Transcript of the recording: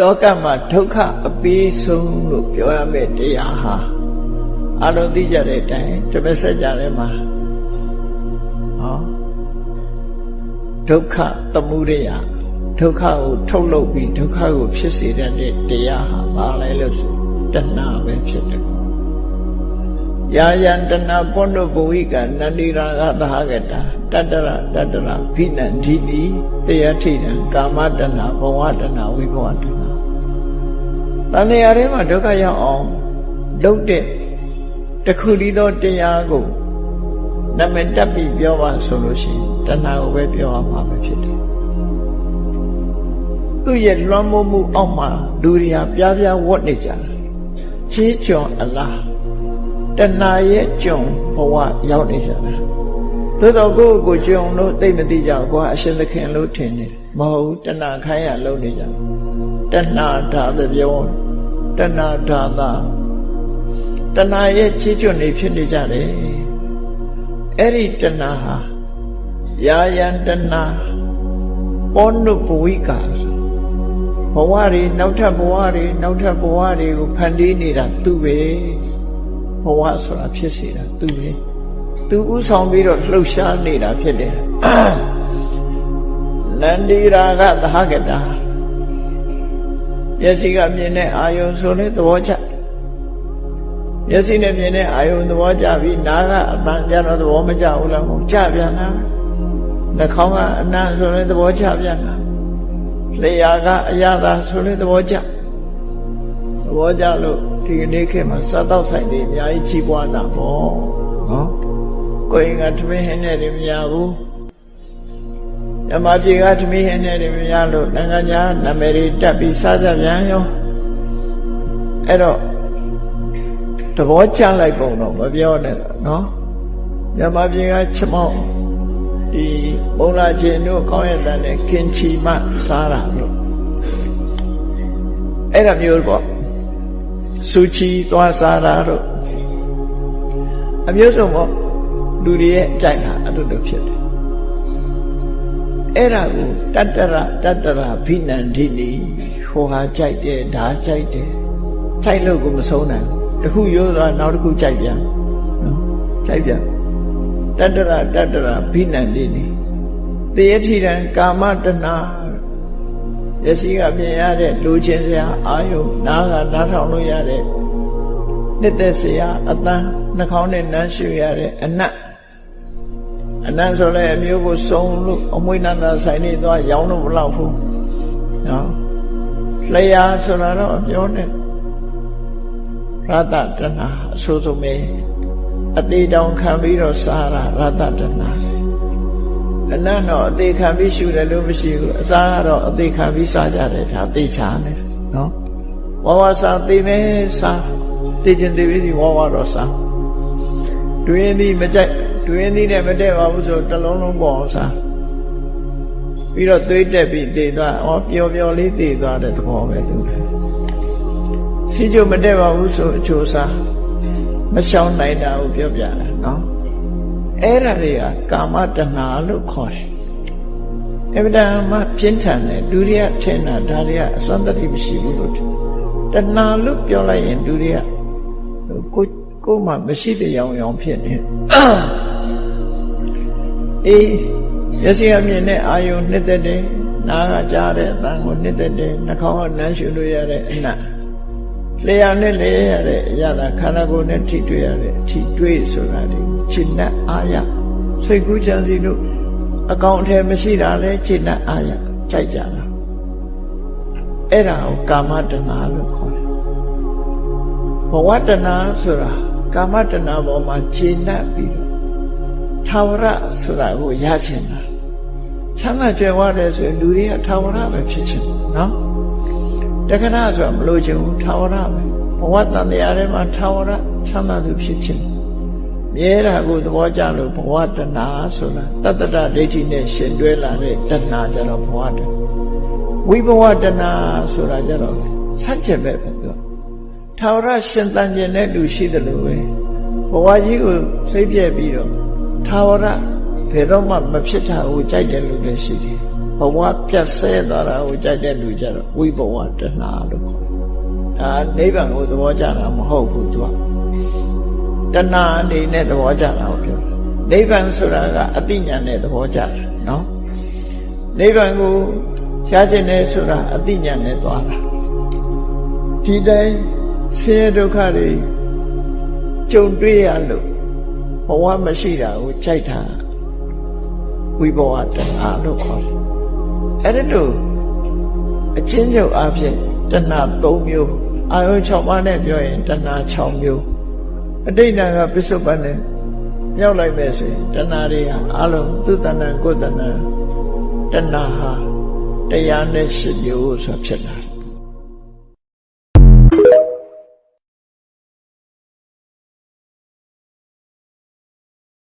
လောကမှာဒုက္ခအပေးဆုံးလို့ပြောရမယ့်တရားဟာအလုံးသိကြတဲ့အတိုင်းတပည့်ဆက်ကြတယ်မှာဟောဒုက္ခသမုဒယဒုက္ခကိုထုတ်လုပ်ပြီးဒုက္ခကိုဖြစ်စေတဲ့တရားဟာဘာလဲလို့ဆိုတဏှာပဲဖြစ်တယ် ယာယံတဏပုဏ္ဏဘဝိကနန္ဒီရာဂသဟကတာတတ္တရတတ္တရဘိနန္ဒီနိတရားထိတံကာမတဏဘဝတဏဝိဘဝတဏတန်တရားထဲမှာဒုက္ခရောက်အောင်လုပ်တဲ့တခုတည်းသောတရားကိုနမတက်ပြီးပြောပါဆိုလို့ရှိရင်တဏှာကိုပဲပြောရမှာပဲဖြစ်တယ်သူ့ရဲ့လွှမ်းမိုးမှုအောက်မှာလူတွေဟာပြားပြားဝတ်နေကြတာချေးချွန်အလား တဏှာရဲ့ကြုံဘဝရောက်နေကြတာသို့တော့ကိုယ့်ကိုယ်ကြုံလို့သိမသိကြဘူးကွာအရှင်သခင်လို့ထင်နေမဟုတ်ဘူးတဏှာခိုင်းရလုံးနေကြတဏှာဓာတ်ပြောတဏှာဓာတာတဏှာရဲ့ချေးချွန်နေဖြစ်နေကြတယ်အဲ့ဒီတဏှာဟာယာယံတဏှာပောနုပဝိကာဘဝတွေနောက်ထပ်ဘဝတွေနောက်ထပ်ဘဝတွေကိုဖန်တီးနေတာသူပဲ ဘဝဆိုတာဖြစ်စေတာသူပဲသူဥဆောင်ပြီးတော့လှုပ်ရှားနေတာဖြစ်တယ်နန္ဒီရာဂသဟကတာမျက်စိကမြင်တဲ့အာယုံဆိုလဲသဘောကျမျက်စိနဲ့မြင်တဲ့အာယုံသဘောကျပြီးနားကအပန်းကြတော့သဘောမကျဘူးလားမဟုတ်ကြပြန်တာနှာခေါင်းကအနံ့ဆိုလဲသဘောကျပြန်တာလျှာကအရသာဆိုလဲသဘောကျသဘောကျလို့ ဒီကနေ့ခေတ်မှာစားတော့ဆိုင်တွေအများကြီးကြီးပွားတာပေါ့နော်ကိုယ်ကထမင်းဟင်းနဲ့တွေမရဘူးဓမ္မပြေကသမီးဟင်းနဲ့တွေမရလို့နိုင်ငံခြားနာမည်တွေတက်ပြီးစားကြပြန်ရောအဲ့တော့သဘောကျလိုက်ပုံတော့မပြောနဲ့တော့နော်ဓမ္မပြေကချမောင်းဒီဘုံလာခြင်းတို့ကောင်းရတဲ့နဲ့ကင်ချီမစားတာလို့အဲ့ဒါမျိုးပေါ့ စူချီသွားစားတာတို့အမျိုးစုံပေါ့လူတွေရဲ့အကြိုက်တာအဲ့လိုလိုဖြစ်တယ်အဲ့ဒါကိုတတ္တရတတ္တရဘိနန္ဒိနိဟိုဟာကြိုက်တယ်ဒါကြိုက်တယ်ကြိုက်လို့ကိုမဆုံးနိုင်တခုရိုးသွားနောက်တစ်ခုကြိုက်ပြန်နော်ကြိုက်ပြန်တတ္တရတတ္တရဘိနန္ဒိနိတေယထိတံကာမတဏ ရစီကမြင်ရတဲ့လူချင်းစရာအာယုနားကနားထောင်လို့ရတဲ့နှစ်သက်စရာအတန်းနှာခေါင်းနဲ့နမ်းရှူရတဲ့အနတ်အနန္တဆိုလည်းအမျိုးကိုစုံလို့အမွေနန္ဒဆိုင်နေသွားရောင်းတော့မလောက်ဘူးနော်လျာဆိုတာတော့ပြောနေရတတနာအဆိုးဆုံးပဲအသေးတောင်ခံပြီးတော့စားတာရတတနာ အနတ်တော့အသေးခံပြီးရှူတယ်လို့မရှိဘူးအစားကတော့အသေးခံပြီးစားကြတယ်ဒါသိချာနေနော်ဝါဝါစားသိနေစားသိချင်းသိပြီးဝါဝါတော့စားတွင်သည်မကြိုက်တွင်းသီးနဲ့မတည့်ပါဘူးဆိုတလုံးလုံးပေါ်အောင်စားပြီးတော့သွေးတက်ပြီးတည်သွားဩပျော်ပျော်လေးတည်သွားတဲ့သဘောပဲလူစီချိုမတည့်ပါဘူးဆိုအချိုစားမရှောင်နိုင်တာကိုပြောပြတာနော် အဲ့ဒါတွေကကာမတဏှာလို့ခေါ်တယ်အဗဒမပြင်းထန်တယ်ဒုရိယထင်တာဒါတွေကအစွမ်းတတိမရှိဘူးလို့တဏှာလို့ပြောလိုက်ရင်ဒုရိယကိုကိုမှမရှိတဲ့ရောင်ရောင်ဖြစ်နေအေးရစီအမြင်နဲ့အာယုံနှစ်သက်တယ်နားကကြားတဲ့အတန်ကိုနှစ်သက်တယ်နှာခေါင်းကနမ်းရှုလို့ရတဲ့အနတ် လျှာနဲ့လေရတဲ့အရာသာခန္ဓာကိုယ်နဲ့ထိတွေ့ရတဲ့အထိတွေ့ဆိုတာဒီခြေနဲ့အာရစိတ်ကူးချမ်းစီလို့အကောင်အထည်မရှိတာလဲခြေနဲ့အာရကြိုက်ကြတာအဲ့ဒါကိုကာမတဏှာလို့ခေါ်တယ်ဘဝတဏှာဆိုတာကာမတဏှာပေါ်မှာခြေနဲ့ပြီးတော့ထာဝရဆိုတာကိုရချင်တာချမ်းသာကြွယ်ဝတယ်ဆိုရင်လူတွေကထာဝရပဲဖြစ်ချင်တယ်နော် တက္ကနာဆိုတာမလို့ချင်ဘူးထာဝရပဲဘဝတန်တရားထဲမှာထာဝရချမ်းသာသူဖြစ်ချင်မြဲတာကိုသဘောကျလို့ဘဝတဏှာဆိုတာတတ္တရဒိဋ္ဌိနဲ့ရှင်တွဲလာတဲ့တဏှာကြတော့ဘဝတဏှာဝိဘဝတဏှာဆိုတာကြတော့ဆန့်ကျင်ပဲပဲသူထာဝရရှင်တန်ကျင်တဲ့လူရှိတယ်လို့ပဲဘဝကြီးကိုစိတ်ပြည့်ပြီးတော့ထာဝရဘယ်တော့မှမဖြစ်တာကိုကြိုက်တယ်လို့လည်းရှိတယ် ဘဝပြတ်ဆဲသွားတာကိုကြိုက်တဲ့လူကြတော့ဝိဘဝတဏှာလို့ခေါ်တယ်ဒါနိဗ္ဗာန်ကိုသဘောကျတာမဟုတ်ဘူးသူကတဏှာအနေနဲ့သဘောကျတာကိုပြောနိဗ္ဗာန်ဆိုတာကအတိညာနဲ့သဘောကျတယ်နော်နိဗ္ဗာန်ကိုရှားခြင်းနဲ့ဆိုတာအတိညာနဲ့သွားတာဒီတိုင်းဆင်းရဲဒုက္ခတွေကြုံတွေ့ရလို့ဘဝမရှိတာကိုကြိုက်တာဝိဘဝတဏှာလို့ခေါ်တယ် အဲ့ဒီလိုအချင်းချုပ်အဖြစ်တဏှာ၃မျိုးအာယု6ပါးနဲ့ပြောရင်တဏှာ6မျိုးအတိတ်ကပစ္စုပန်နဲ့မြောက်လိုက်မယ်ဆိုရင်တဏှာတွေဟာအလုံးသူတဏ္ဏကိုယ်တဏ္ဏတဏှာဟာတရားနဲ့၈မျိုးဆိုဖြစ်လာ